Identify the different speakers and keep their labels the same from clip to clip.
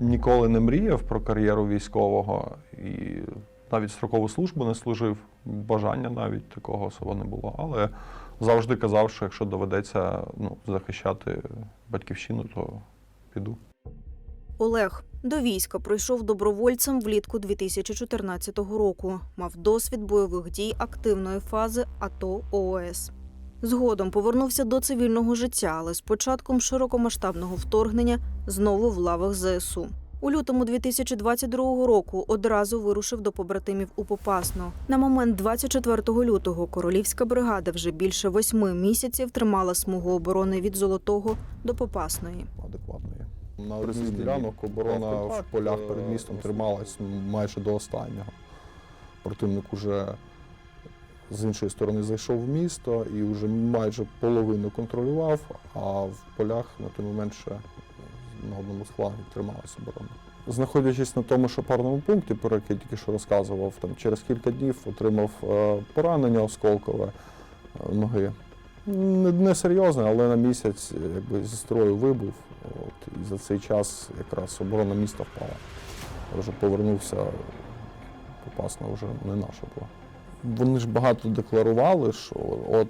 Speaker 1: ніколи не мріяв про кар'єру військового і навіть строкову службу не служив. Бажання навіть такого особо не було. Але завжди казав, що якщо доведеться ну, захищати батьківщину, то піду.
Speaker 2: Олег до війська прийшов добровольцем влітку 2014 року. Мав досвід бойових дій активної фази АТО ООС. Згодом повернувся до цивільного життя, але з початком широкомасштабного вторгнення знову в лавах ЗСУ. У лютому 2022 року одразу вирушив до побратимів у Попасну. На момент 24 лютого королівська бригада вже більше восьми місяців тримала смугу оборони від Золотого до Попасної.
Speaker 1: адекватної. На одній ділянок оборона в полях перед містом трималась майже до останнього. Противник уже з іншої сторони зайшов в місто і вже майже половину контролював, а в полях на той момент ще на одному з флагів трималась оборона. Знаходячись на тому шопарному пункті, про який тільки що розказував, там через кілька днів отримав е, поранення осколкове е, ноги. Не, не серйозне, але на місяць якби зі строю вибув. От, і за цей час якраз оборона міста впала. Вже повернувся, Попасна вже не наша була. Вони ж багато декларували, що от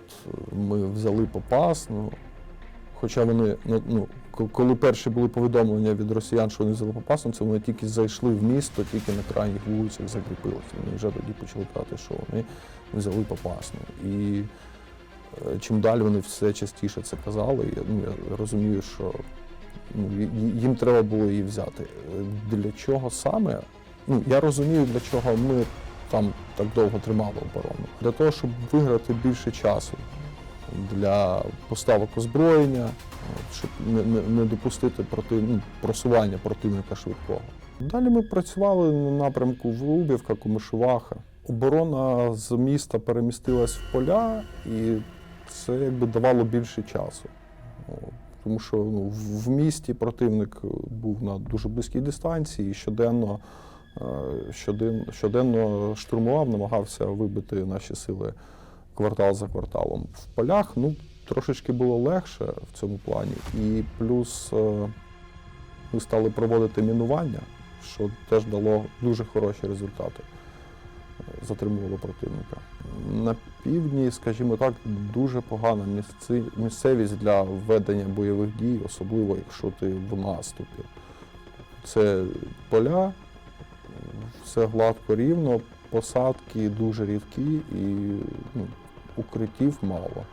Speaker 1: ми взяли Попасну. Хоча вони, ну, ну, коли перші були повідомлення від росіян, що вони взяли Попасну, це вони тільки зайшли в місто, тільки на крайніх вулицях закріпилися. Вони вже тоді почали казати, що вони взяли Попасну. І Е, чим далі вони все частіше це казали, я, ну, я розумію, що ну, їм треба було її взяти. Е, Для чого саме? Ну, я розумію, для чого ми там так довго тримали оборону. Для того, щоб виграти більше часу для поставок озброєння, щоб не, не, не допустити проти, ну, просування противника швидкого. Далі ми працювали на напрямку Влубівка, Комишуваха. Оборона з міста перемістилась в поля, і це якби давало більше часу. Тому що ну, в місті противник був на дуже близькій дистанції і щоденно, щоден, щоденно штурмував, намагався вибити наші сили квартал за кварталом. В полях ну, трошечки було легше в цьому плані. І плюс е, ми стали проводити мінування, що теж дало дуже хороші результати. Е, Затримувало противника. На півдні, скажімо так, дуже погана місцевість для ведення бойових дій, особливо якщо ти в наступі. Це поля, все гладко рівно, посадки дуже рідкі і ну, укриттів мало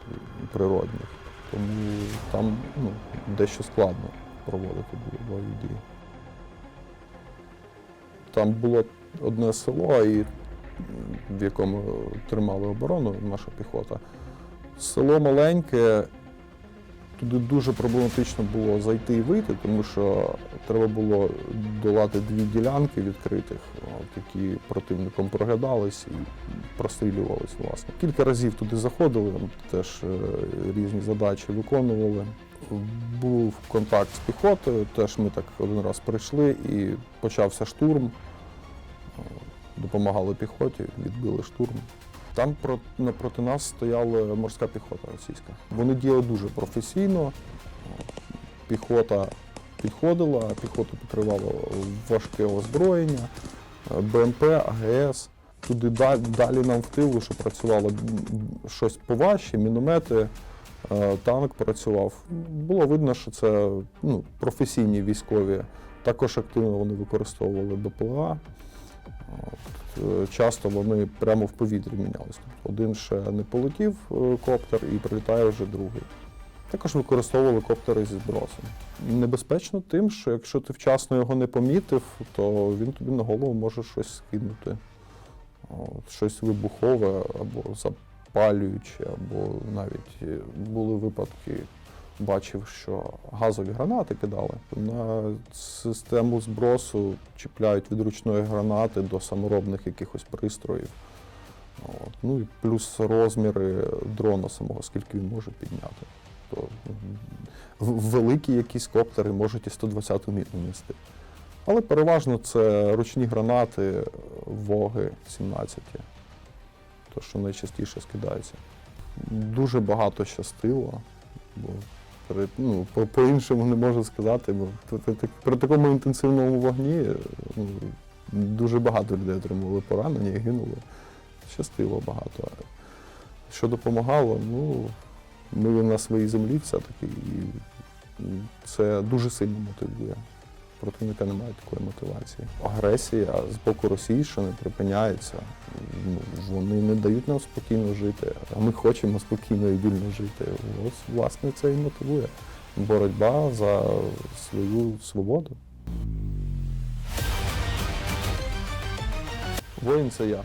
Speaker 1: природних. Тому там ну, дещо складно проводити бойові дії. Там було одне село, і, в якому тримали оборону наша піхота. Село маленьке, туди дуже проблематично було зайти і вийти, тому що треба було долати дві ділянки відкритих, от, які противником проглядались і прострілювались, власне. Кілька разів туди заходили, теж е, різні задачі виконували. Був контакт з піхотою, теж ми так один раз прийшли і почався штурм. Е, Допомагали піхоті, відбили штурм. Там про- напроти нас стояла морська піхота російська. Вони діяли дуже професійно. Піхота підходила, піхота покривала важке озброєння, БМП, АГС. Туди далі нам в тилу, що працювало щось поважче, міномети, е, танк працював. Було видно, що це ну, професійні військові. Також активно вони використовували БПЛА. От, е, часто вони прямо в повітрі мінялися. Тобто один ще не полетів е, коптер і прилітає вже другий. Також використовували коптери зі збросом. Небезпечно тим, що якщо ти вчасно його не помітив, то він тобі на голову може щось скинути. От, щось вибухове або запалююче, або навіть були випадки, бачив, що газові гранати кидали. На систему збросу чіпляють від ручної гранати до саморобних якихось пристроїв. От. Ну і плюс розміри дрона самого, скільки він може підняти. То великі якісь коптери можуть і 120 мітну нести. Але переважно це ручні гранати, воги 17, то що найчастіше скидається. Дуже багато щастило, бо Ну, по- по-іншому не можу сказати, бо при такому інтенсивному вогні е, ну, дуже багато людей отримували поранення і гинули. Щастило багато. Що допомагало, ну, ми на своїй землі все-таки, і це дуже сильно мотивує. Противника немає такої мотивації. Агресія з боку Росії, що не припиняється, ну, вони не дають нам спокійно жити, а ми хочемо спокійно і вільно жити. Ось, власне, це і мотивує. Боротьба за свою свободу. Воїн це я.